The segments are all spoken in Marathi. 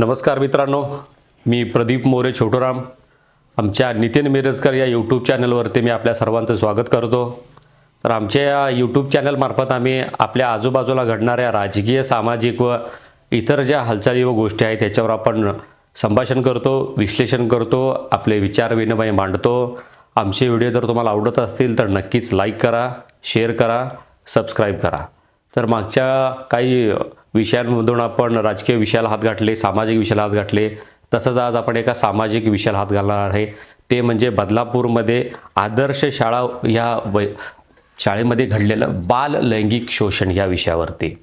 नमस्कार मित्रांनो मी प्रदीप मोरे छोटोराम. आमच्या नितीन मिरजकर या यूट्यूब चॅनलवरती मी आपल्या सर्वांचं स्वागत करतो. तर आमच्या या यूट्यूब चॅनलमार्फत आम्ही आपल्या आजूबाजूला घडणाऱ्या राजकीय सामाजिक व इतर ज्या हालचाली व गोष्टी आहेत त्याच्यावर आपण संभाषण करतो विश्लेषण करतो आपले विचार विनिमय मांडतो. आमचे व्हिडिओ जर तुम्हाला आवडत असतील तर नक्कीच लाईक करा शेअर करा सबस्क्राईब करा. तर मागच्या काही विषयांमधून आपण राजकीय विषयाला हात घातले सामाजिक विषयाला हात घातले. तसंच आज आपण एका सामाजिक विषयाला हात घालणार आहे. ते म्हणजे बदलापूरमध्ये आदर्श शाळा या वै शाळेमध्ये घडलेलं बाल लैंगिक शोषण या विषयावरती.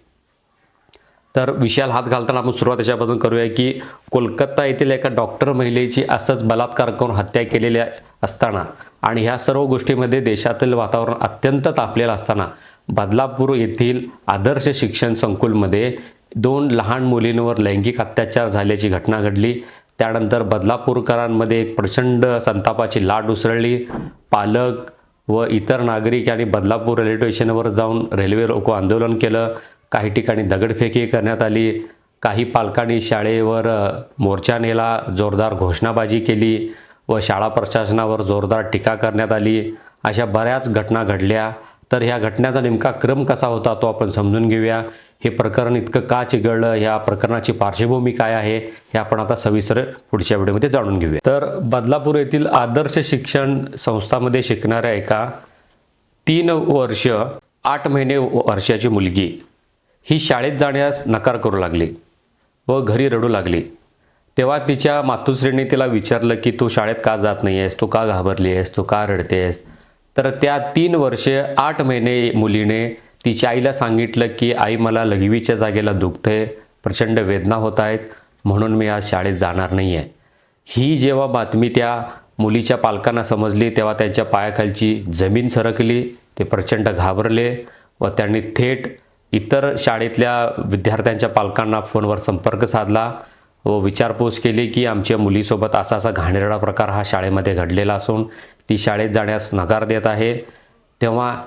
तर विषयाला हात घालताना आपण सुरुवात याच्यापासून करूया की कोलकाता येथील एका डॉक्टर महिलेची असंच बलात्कार करून हत्या केलेल्या असताना आणि ह्या सर्व गोष्टीमध्ये देशातील वातावरण अत्यंत तापलेलं असताना बदलापूर येथील आदर्श शिक्षण संकुलमध्ये दोन लहान मुलींवर लैंगिक अत्याचार झाल्याची घटना घडली. त्यानंतर बदलापूरकरांमध्ये एक प्रचंड संतापाची लाट उसळली. पालक व इतर नागरिक यांनी बदलापूर रेल्वे स्टेशनवर जाऊन रेल्वे रोको आंदोलन केलं. काही ठिकाणी दगडफेकी करण्यात आली. काही पालकांनी शाळेवर मोर्चा नेला जोरदार घोषणाबाजी केली व शाळा प्रशासनावर जोरदार टीका करण्यात आली. अशा बऱ्याच घटना घडल्या. तर ह्या घटनेचा नेमका क्रम कसा होता तो आपण समजून घेऊया. हे प्रकरण इतकं का चिघळलं? ह्या प्रकरणाची पार्श्वभूमी काय आहे? हे आपण आता सविस्तर पुढच्या व्हिडिओमध्ये जाणून घेऊया. तर बदलापूर येथील आदर्श शिक्षण संस्थामध्ये शिकणाऱ्या एका तीन वर्ष आठ महिने वर्षाची मुलगी ही शाळेत जाण्यास नकार करू लागली व घरी रडू लागली. तेव्हा तिच्या मातुश्रीने तिला विचारलं की तू शाळेत का जात नाही आहेस तू का घाबरली आहेस? तू का रडते आहेस तर त्या तीन वर्षे आठ महिने मुलीने तिच्या आईला सांगितलं की आई मला लघवीच्या जागेला दुखतंय प्रचंड वेदना होत आहेत म्हणून मी आज शाळेत जाणार नाही आहे ही जेव्हा बातमी त्या मुलीच्या पालकांना समजली तेव्हा त्यांच्या पायाखालची जमीन सरकली ते प्रचंड घाबरले व त्यांनी थेट इतर शाळेतल्या विद्यार्थ्यांच्या पालकांना फोनवर संपर्क साधला व विचारपूस केली की आमच्या मुलीसोबत असा असा घाणेरडा प्रकार हा शाळेमध्ये घडलेला असून ती शाळेत जाण्यास नकार देत आहे. तेव्हा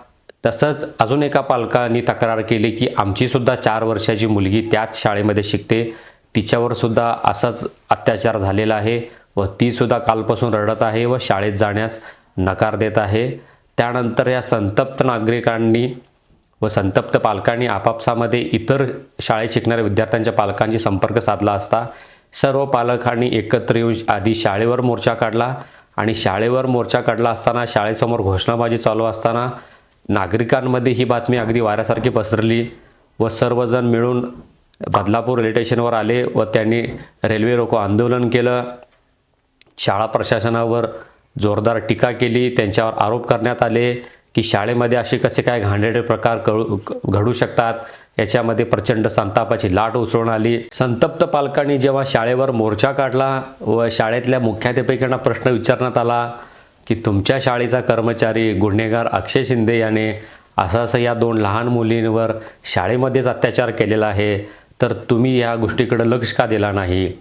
तसंच अजून एका पालकांनी तक्रार केली की आमचीसुद्धा चार वर्षाची मुलगी त्याच शाळेमध्ये शिकते. तिच्यावरसुद्धा असाच अत्याचार झालेला आहे व तीसुद्धा कालपासून रडत आहे व शाळेत जाण्यास नकार देत आहे. त्यानंतर या संतप्त नागरिकांनी व संतप्त पालकांनी आपापसामध्ये इतर शाळेत शिकणाऱ्या विद्यार्थ्यांच्या पालकांशी संपर्क साधला असता. सर्व पालकांनी एकत्र येऊन आधी शाळेवर मोर्चा काढला. आणि शाळेवर मोर्चा काढला असताना शाळेसमोर घोषणाबाजी चालू असताना नागरिकांमध्ये ही बातमी अगदी वाऱ्यासारखी पसरली व सर्वजण मिळून बदलापूर रेल्वे स्टेशनवर आले व त्यांनी रेल्वे रोको आंदोलन केलं. शाळा प्रशासनावर जोरदार टीका केली. त्यांच्यावर आरोप करण्यात आले की शाळेमध्ये असे कसे काय घाणेरडे प्रकार कळू घडू शकतात? याच्यामध्ये प्रचंड संतापाची लाट उसळून आली. संतप्त पालकांनी जेव्हा शाळेवर मोर्चा काढला व शाळेतल्या मुख्याध्यापकांना प्रश्न विचारण्यात आला की तुमच्या शाळेचा कर्मचारी गुन्हेगार अक्षय शिंदे याने असं असं या दोन लहान मुलींवर शाळेमध्येच अत्याचार केलेला आहे तर तुम्ही या गोष्टीकडे लक्ष का दिला नाही?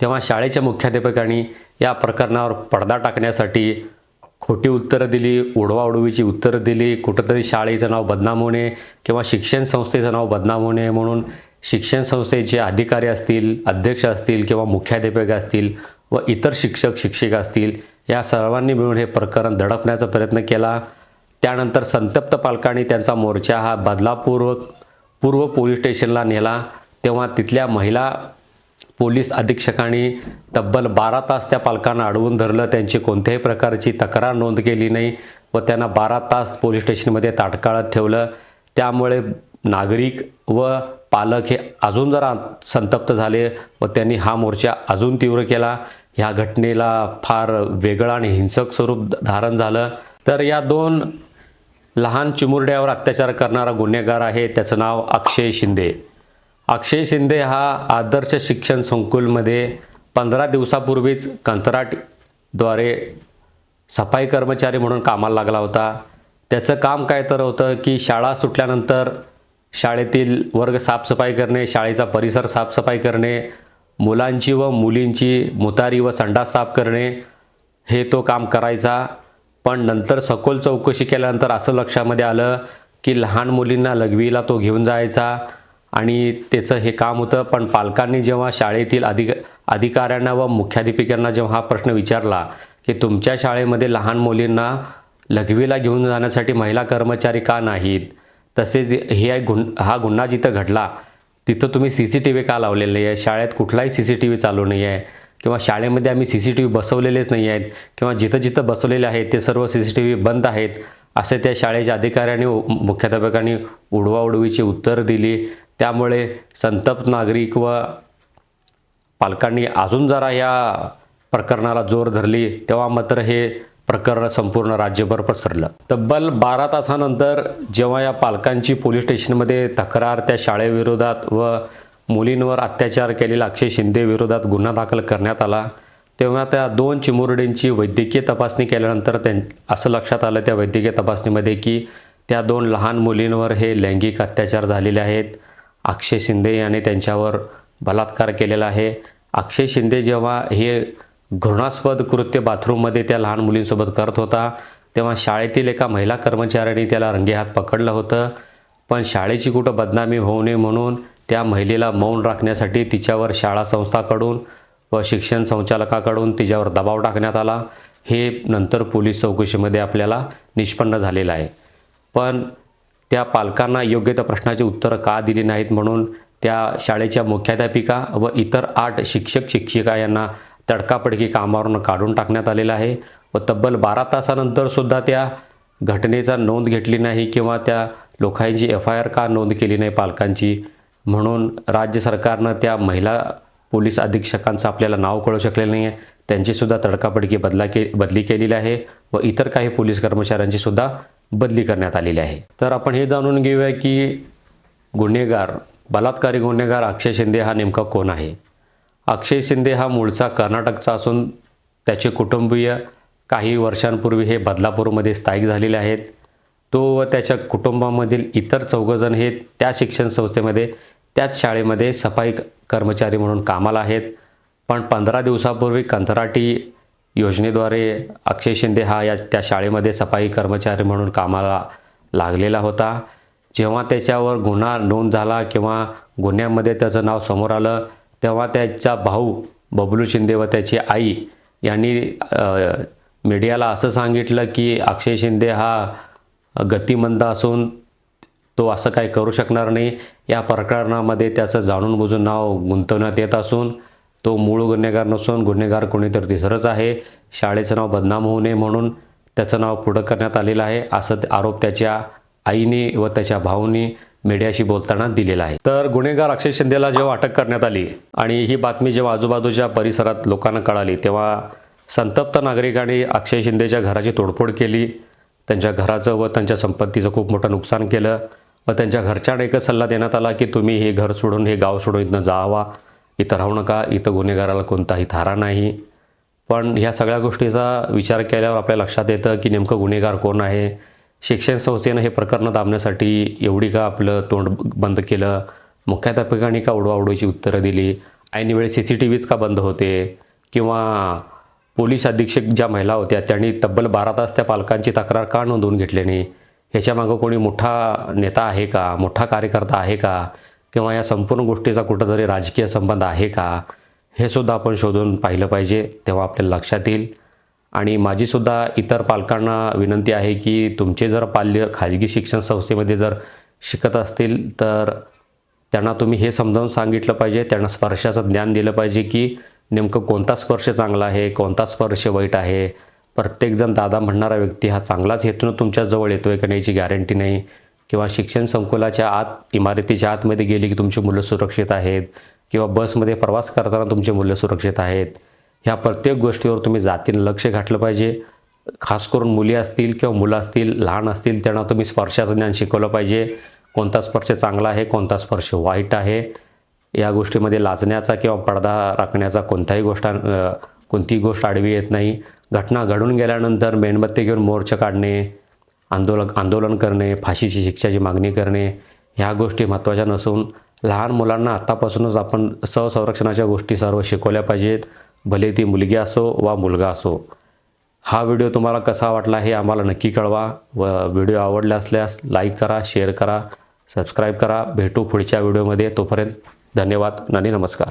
तेव्हा शाळेच्या मुख्याध्यापकांनी या प्रकरणावर पडदा टाकण्यासाठी खोटी उत्तरं दिली उडवाउडवीची उत्तरं दिली कुठंतरी शाळेचं नाव बदनाम होणे किंवा शिक्षण संस्थेचं नाव बदनाम होणे म्हणून शिक्षण संस्थेचे अधिकारी असतील अध्यक्ष असतील किंवा मुख्याध्यापक असतील व इतर शिक्षक शिक्षिका असतील या सर्वांनी मिळून हे प्रकरण दडपण्याचा प्रयत्न केला. त्यानंतर संतप्त पालकांनी त्यांचा मोर्चा हा बदलापूर्व पूर्व पोलीस स्टेशनला नेला. तेव्हा तिथल्या महिला पोलीस अधीक्षकांनी तब्बल बारा तास त्या पालकांना अडवून धरलं. त्यांची कोणत्याही प्रकारची तक्रार नोंद केली नाही व त्यांना बारा तास पोलीस स्टेशनमध्ये ताटकाळत ठेवलं. त्यामुळे नागरिक व पालक हे अजून जरा संतप्त झाले व त्यांनी हा मोर्चा अजून तीव्र केला. ह्या घटनेला फार वेगळं आणि हिंसक स्वरूप धारण झालं. तर या दोन लहान चिमुरड्यावर अत्याचार करणारा गुन्हेगार आहे. त्याचं नाव अक्षय शिंदे. अक्षय शिंदे हा आदर्श शिक्षण संकुलमध्ये पंधरा दिवसापूर्वीच कंत्राटद्वारे सफाई कर्मचारी म्हणून कामाला लागला होता. त्याचं काम काय तर होतं की शाळा सुटल्यानंतर शाळेतील वर्ग साफसफाई करणे शाळेचा परिसर साफसफाई करणे मुलांची व मुलींची मुतारी व संडास साफ करणे हे तो काम करायचा. पण नंतर सखोल चौकशी केल्यानंतर असं लक्षामध्ये आलं की लहान मुलींना लघवीला तो घेऊन जायचा. आणि त्याचं हे काम होतं. पण पालकांनी जेव्हा शाळेतील अधिक अधिकाऱ्यांना व मुख्याध्यापिकांना जेव्हा हा प्रश्न विचारला की तुमच्या शाळेमध्ये लहान मुलींना लघवीला घेऊन जाण्यासाठी महिला कर्मचारी का नाहीत? तसेच हे एक गुन हा गुन्हा जिथं घडला तिथं तुम्ही सी सी टी व्ही का लावलेले नाही आहे शाळेत कुठलाही सी सी टी व्ही चालू नाही आहे किंवा शाळेमध्ये आम्ही सी सी टी व्ही बसवलेलेच नाही आहेत किंवा जिथं जिथं बसवलेले आहेत ते सर्व सी सी टी व्ही बंद आहेत? असे त्या शाळेच्या अधिकाऱ्यांनी उ- मुख्याध्यापकांनी उडवाउडवीची उत्तर दिली. त्यामुळे संतप्त नागरिक व पालकांनी अजून जरा या प्रकरणाला जोर धरली तेव्हा मात्र हे प्रकरण संपूर्ण राज्यभर पसरलं. तब्बल बारा तासानंतर जेव्हा या पालकांची पोलीस स्टेशनमध्ये तक्रार त्या शाळेविरोधात व मुलींवर अत्याचार केलेला अक्षय शिंदे विरोधात गुन्हा दाखल करण्यात आला तेव्हा त्या दोन चिमुरडींची वैद्यकीय तपासणी केल्यानंतर त्यां असं लक्षात आलं त्या वैद्यकीय तपासणीमध्ये की त्या दोन लहान मुलींवर हे लैंगिक अत्याचार झालेले आहेत. अक्षय शिंदे याने त्यांच्यावर बलात्कार केलेला आहे. अक्षय शिंदे जेव्हा हे घृणास्पद कृत्य बाथरूममध्ये त्या लहान मुलींसोबत करत होता तेव्हा शाळेतील एका महिला कर्मचाऱ्याने त्याला रंगेहात पकडलं होतं. पण शाळेची कुठं बदनामी होऊ नये म्हणून त्या महिलेला मौन राखण्यासाठी तिच्यावर शाळा संस्थाकडून व शिक्षण संचालकाकडून तिच्यावर दबाव टाकण्यात आला. हे नंतर पोलीस चौकशीमध्ये आपल्याला निष्पन्न झालेलं आहे. पण त्या पालकांना योग्य त्या प्रश्नाची उत्तरं का दिली नाहीत म्हणून त्या शाळेच्या मुख्याध्यापिका व इतर आठ शिक्षक शिक्षिका यांना तडकापडकी कामावरून काढून टाकण्यात आलेलं आहे व तब्बल बारा तासानंतर सुद्धा त्या घटनेचा नोंद घेतली नाही किंवा त्या लोकांची एफ आय आर का नोंद केली नाही पालकांची म्हणून राज्य सरकारनं त्या महिला पोलीस अधीक्षकांचं आपल्याला नाव कळू शकलेलं नाही आहे त्यांचीसुद्धा तडकापडकी बदला के बदली केलेली आहे व इतर काही पोलीस कर्मचाऱ्यांची सुद्धा बदली करण्यात आलेली आहे. तर आपण हे जाणून घेऊया की गुन्हेगार बलात्कारी गुन्हेगार अक्षय शिंदे हा नेमका कोण आहे? अक्षय शिंदे हा मूळचा कर्नाटकचा असून त्याचे कुटुंबीय काही वर्षांपूर्वी हे बदलापूरमध्ये स्थायिक झालेले आहेत. तो व त्याच्या कुटुंबामधील इतर चौघजण हे त्या शिक्षण संस्थेमध्ये त्याच शाळेमध्ये सफाई कर्मचारी म्हणून कामाला आहेत. पण पंधरा दिवसापूर्वी कंत्राटी योजनेद्वारे अक्षय शिंदे हा या त्या शाळेमध्ये सफाई कर्मचारी म्हणून कामाला लागलेला होता. जेव्हा त्याच्यावर गुन्हा नोंद झाला किंवा गुन्ह्यामध्ये त्याचं नाव समोर आलं तेव्हा त्याचा भाऊ बबलू शिंदे व त्याची आई यांनी मीडियाला असं सांगितलं की अक्षय शिंदे हा गतिमंद असून तो असं काही करू शकणार नाही. या प्रकरणामध्ये त्याचं जाणून बुजून नाव गुंतवण्यात येत असून तो मूळ गुन्हेगार नसून गुन्हेगार कोणीतरी तिसरंच आहे. शाळेचं नाव बदनाम होऊ नये म्हणून त्याचं नाव पुढं करण्यात आलेलं आहे असं आरोप त्याच्या आईने व त्याच्या भाऊनी मीडियाशी बोलताना दिलेला आहे. तर गुन्हेगार अक्षय शिंदेला जेव्हा अटक करण्यात आली आणि ही बातमी जेव्हा आजूबाजूच्या परिसरात लोकांना कळाली तेव्हा संतप्त नागरिकांनी अक्षय शिंदेच्या घराची तोडफोड केली. त्यांच्या घराचं व त्यांच्या संपत्तीचं खूप मोठं नुकसान केलं व त्यांच्या घरच्यांना एकच सल्ला देण्यात आला की तुम्ही हे घर सोडून हे गाव सोडून इथनं जावा. इथं राहू नका इथं गुन्हेगाराला कोणताही थारा नाही. पण ह्या सगळ्या गोष्टीचा विचार केल्यावर आपल्या लक्षात येतं की नेमकं गुन्हेगार कोण आहे? शिक्षण संस्थेनं हे प्रकरण दाबण्यासाठी एवढी का आपलं तोंड बंद केलं? मुख्याध्यापकांनी का उडवाउडवीची उत्तरं दिली? ऐनवेळी सी सी टी व्हीज का बंद होते? किंवा पोलीस अधीक्षक ज्या महिला होत्या त्यांनी तब्बल बारा तास त्या पालकांची तक्रार का नोंदवून घेतली नाही? ह्याच्यामागं कोणी मोठा नेता आहे का? मोठा कार्यकर्ता आहे का? किंवा या संपूर्ण गोष्टीचा कुठंतरी राजकीय संबंध आहे का हे सुद्धा आपण शोधून पाहिलं पाहिजे तेव्हा आपल्याला लक्षात येईल. आणि माझीसुद्धा इतर पालकांना विनंती आहे की तुमचे जर पाल्य खाजगी शिक्षण संस्थेमध्ये जर शिकत असतील तर त्यांना तुम्ही हे समजावून सांगितलं पाहिजे त्यांना स्पर्शाचं ज्ञान दिलं पाहिजे की नेमकं कोणता स्पर्श चांगला आहे कोणता स्पर्श वाईट आहे. प्रत्येकजण दादा म्हणणारा व्यक्ती हा चांगलाच हेतून तुमच्याजवळ येतो आहे का नाही याची गॅरंटी नाही. किंवा शिक्षण संकुलाच्या आत इमारतीच्या आतमध्ये गेली की तुमची मुलं सुरक्षित आहेत किंवा बसमध्ये प्रवास करताना तुमची मुलं सुरक्षित आहेत ह्या प्रत्येक गोष्टीवर तुम्ही जातीनं लक्ष घातलं पाहिजे. खास करून मुली असतील किंवा मुलं असतील लहान असतील त्यांना तुम्ही स्पर्शाचं ज्ञान शिकवलं पाहिजे. कोणता स्पर्श चांगला आहे कोणता स्पर्श वाईट आहे या गोष्टीमध्ये लाजण्याचा किंवा पडदा राखण्याचा कोणताही गोष्ट कोणतीही गोष्ट आडवी येत नाही. घटना घडून गेल्यानंतर मेणबत्ती घेऊन मोर्चा काढणे आंदोलन आंदोलन करणे फाशीची शिक्षाची मागणी करणे ह्या गोष्टी महत्त्वाच्या नसून लहान मुलांना आत्तापासूनच आपण सहसंरक्षणाच्या गोष्टी सर्व शिकवल्या पाहिजेत. भले ती मुलगी असो वा मुलगा असो. हा व्हिडिओ तुम्हाला कसा वाटला हे आम्हाला नक्की कळवा व व्हिडिओ आवडला असल्यास लाईक करा शेअर करा सबस्क्राईब करा. भेटू पुढच्या व्हिडिओमध्ये. तोपर्यंत धन्यवाद. आणि नमस्कार.